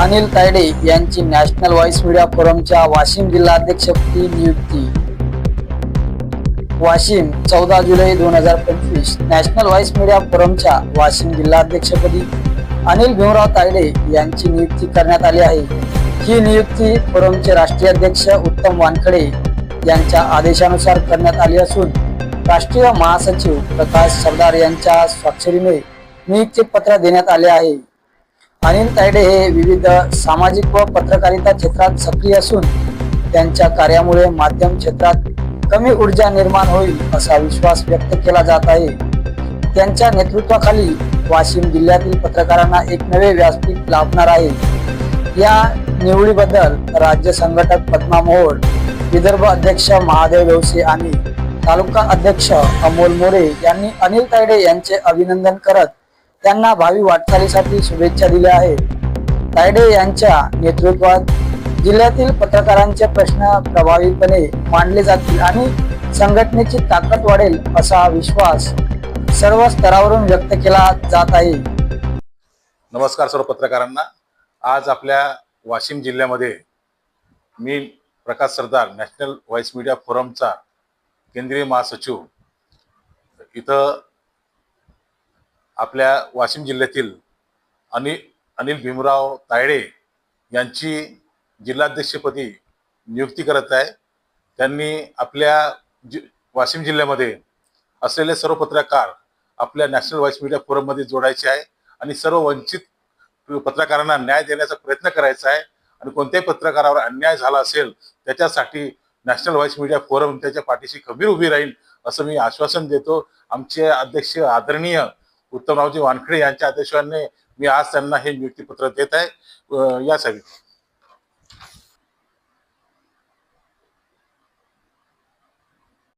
अनिल तायडे यांची national voice media फोरमच्या वाशिम जिल्हाध्यक्षपदी नियुक्ती. वाशिम चौदा जुलै दोन हजार पंचवीस नॅशनल व्हॉइस मीडिया फोरमच्या वाशिम जिल्हाध्यक्षपदी अनिल भीमराव तायडे यांची नियुक्ती करण्यात आली आहे. ही नियुक्ती फोरमचे राष्ट्रीय अध्यक्ष उत्तम वानखडे यांच्या आदेशानुसार करण्यात आली असून राष्ट्रीय महासचिव प्रकाश सरदार यांच्या स्वाक्षरीने नियुक्ती पत्र देण्यात आले आहे. अनिल तायडे हे विविध सामाजिक व पत्रकारिता क्षेत्रात सक्रिय असून त्यांच्या कार्यामुळे माध्यम क्षेत्रात कमी ऊर्जा निर्माण होईल असा विश्वास व्यक्त केला जात आहे. त्यांच्या नेतृत्वाखाली वाशिम जिल्ह्यातील पत्रकारांना एक नवे व्यासपीठ लाभणार आहे. या निवडीबद्दल राज्य संघटक पद्मा मोहोळ विदर्भ अध्यक्ष महादेव व्यवसे आणि तालुका अध्यक्ष अमोल मोरे यांनी अनिल तायडे यांचे अभिनंदन करत त्यांना भावी वाटचालीसाठी शुभेच्छा दिल्या आहेत. तायडे यांच्या नेतृत्वात जिल्ह्यातील पत्रकारांचे प्रश्न प्रभावीपणे मांडले जातील आणि संघटनेची ताकद वाढेल असा विश्वास सर्व स्तरावरून व्यक्त केला जात आहे. नमस्कार सर्व पत्रकारांना. आज आपल्या वाशिम जिल्ह्यामध्ये मी Prakash Sardar National Voice Media फोरमचा केंद्रीय महासचिव इथं आपल्या वाशिम जिल्ह्यातील अनिल अनिल भीमराव तायडे यांची जिल्हाध्यक्षपदी नियुक्ती करत आहे. त्यांनी आपल्या जि वाशिम जिल्ह्यामध्ये असलेले सर्व पत्रकार आपल्या नॅशनल व्हॉइस मीडिया फोरममध्ये जोडायचे आहे आणि सर्व वंचित पत्रकारांना न्याय देण्याचा प्रयत्न करायचा आहे. आणि कोणत्याही पत्रकारावर अन्याय झाला असेल त्याच्यासाठी नॅशनल व्हॉइस मीडिया फोरम त्याच्या पाठीशी खबीर उभी राहील असं मी आश्वासन देतो. आमचे अध्यक्ष आदरणीय उत्तमरावजी वानखडे यांच्या आदेशाने मी आज त्यांना हे नियुक्तीपत्र देत आहे. यासाठी.